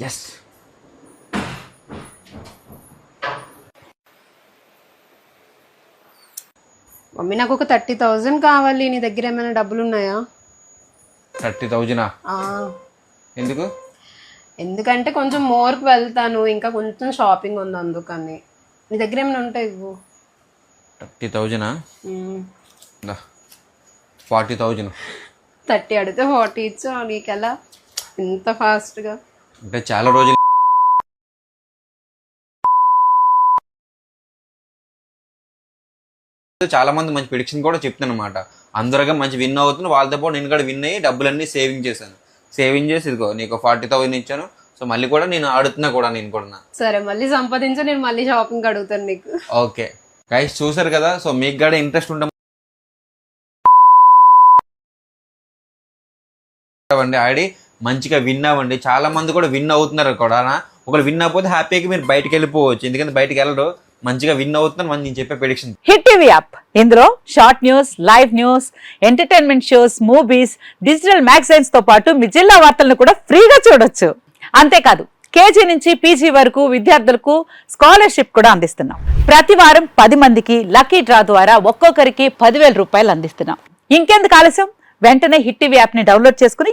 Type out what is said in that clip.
Yes mummy నాకు ఒక thirty thousand కావాలి. నీ దగ్గర ఏమైనా డబ్బులు ఉన్నాయా థర్టీ థౌజండా? ఆ, ఎందుకు? ఎందుకంటే కొంచెం మోర్కి వెళ్తాను. ఇంకా కొంచెం షాపింగ్ ఉంది అందుకని. నీ దగ్గర ఏమైనా ఉంటాయి ఇవ్వు? థర్టీ థౌజండా? Forty thousand. థర్టీ అడిగితే ఫార్టీ ఇచ్చా నీకెలా? ఇంత ఫాస్ట్గా. అంటే చాలా రోజులు చాలా మంది మంచి ప్రిడిక్షన్ కూడా చెప్తాను అనమాట అందరుగా మంచి విన్ అవుతుంది వాళ్ళతో పాటు నేను కూడా విన్ అయ్యి డబ్బులన్నీ సేవింగ్ చేశాను. సేవింగ్ చేసి ఇదిగో నీకు ఫార్టీ థౌసండ్ ఇచ్చాను. సో మళ్ళీ కూడా నేను ఆడుతున్నా కూడా నేను కూడా. సరే మళ్ళీ సంపాదించా నేను మళ్ళీ షాపింగ్ అడుగుతాను నీకు. ఓకే. గైస్ చూసారు కదా? సో మీకు కూడా ఇంట్రెస్ట్ ఉంటే ఆడి మంచిగా విన్ అవ్వండి. చాలా మంది కూడా విన్ అవుతున్నారు కూడా. ఒకరు విన్ అవ్వకపోతే హ్యాపీగా మీరు బయటకు వెళ్ళిపోవచ్చు. ఎందుకంటే బయటకు వెళ్ళరు. మంచిగా విన్ అవుతున్నారు మంచి నేను చెప్పే ప్రిడిక్షన్ హిట్ టీవీ యాప్. ఇందులో short news live news entertainment shows movies digital మ్యాగజైన్స్తో పాటు మీ జిల్లా వార్తలను కూడా ఫ్రీగా చూడొచ్చు. అంతేకాదు కేజీ నుంచి పీజీ వరకు విద్యార్థులకు స్కాలర్షిప్ కూడా అందిస్తున్నాం. ప్రతి వారం పది మందికి లక్కీ డ్రా ద్వారా ఒక్కొక్కరికి పదివేల రూపాయలు అందిస్తున్నాం. ఇంకెందుకు ఆలస్యం? వెంటనే హిట్ టీవీ యాప్ని డౌన్లోడ్ చేసుకుని